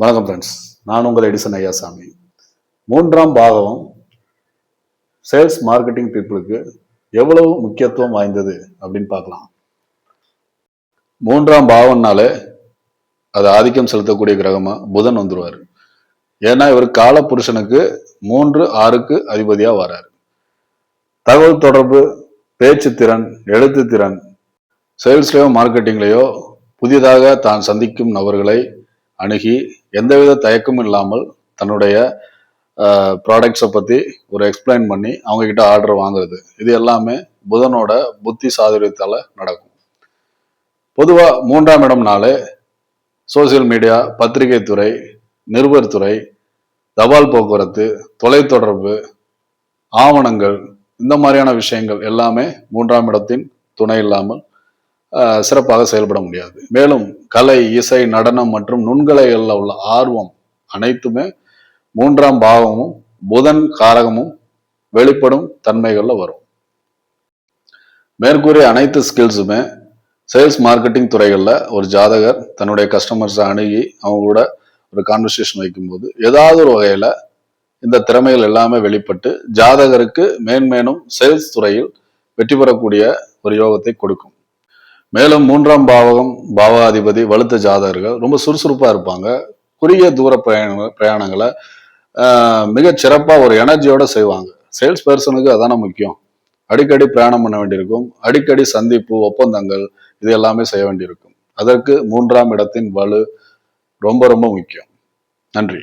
வணக்கம் ஃப்ரெண்ட்ஸ் நான் உங்கள் எடிசன் ஐயாசாமி. மூன்றாம் பாகம் சேல்ஸ் மார்க்கெட்டிங் பீப்புளுக்கு எவ்வளவு முக்கியத்துவம் வாய்ந்தது அப்படின்னு பார்க்கலாம். மூன்றாம் பாவம்னாலே அது ஆதிக்கம் செலுத்தக்கூடிய கிரகமா புதன் வந்துருவார். ஏன்னா இவர் கால புருஷனுக்கு மூன்று ஆறுக்கு அதிபதியா வராரு. தகவல் தொடர்பு பேச்சு திறன் எழுத்து திறன் சேல்ஸ்லயோ மார்க்கெட்டிங்லேயோ புதிதாக தான் சந்திக்கும் நபர்களை அணுகி எந்தவித தயக்கமும் இல்லாமல் தன்னுடைய ப்ராடக்ட்ஸை பற்றி ஒரு எக்ஸ்பிளைன் பண்ணி அவங்கக்கிட்ட ஆர்டர் வாங்குறது. இது எல்லாமே புதனோட புத்தி சாதுரியத்தால் நடக்கும். பொதுவாக மூன்றாம் இடம்னாலே சோசியல் மீடியா பத்திரிகை துறை நிருபர் துறை தபால் போக்குவரத்து தொலைத்தொடர்பு ஆவணங்கள் இந்த மாதிரியான விஷயங்கள் எல்லாமே மூன்றாம் இடத்தின் துணை இல்லாமல் சிறப்பாக செயல்பட முடியாது. மேலும் கலை இசை நடனம் மற்றும் நுண்கலைகளில் உள்ள ஆர்வம் அனைத்துமே மூன்றாம் பாவமும் புதன் காரகமும் வெளிப்படும் தன்மைகளில் வரும். மேற்கூறிய அனைத்து ஸ்கில்ஸுமே சேல்ஸ் மார்க்கெட்டிங் துறைகளில் ஒரு ஜாதகர் தன்னுடைய கஸ்டமர்ஸை அணுகி அவங்க கூட ஒரு கான்வர்சேஷன் வைக்கும்போது ஏதாவது ஒரு வகையில் இந்த திறமைகள் எல்லாமே வெளிப்பட்டு ஜாதகருக்கு மேன்மேலும் சேல்ஸ் துறையில் வெற்றி பெறக்கூடிய ஒரு யோகத்தை கொடுக்கும். மேலும் மூன்றாம் பாவகம் பாவாதிபதி வலுத்த ஜாதகர்கள் ரொம்ப சுறுசுறுப்பா இருப்பாங்க. குறுகிய தூர பிரயாண பிரயாணங்களை மிக சிறப்பாக ஒரு எனர்ஜியோட செய்வாங்க. சேல்ஸ் பர்சனுக்கு அதான முக்கியம். அடிக்கடி பிரயாணம் பண்ண வேண்டியிருக்கும். அடிக்கடி சந்திப்பு ஒப்பந்தங்கள் இது எல்லாமே செய்ய வேண்டியிருக்கும். அதற்கு மூன்றாம் இடத்தின் வலு ரொம்ப ரொம்ப முக்கியம். நன்றி.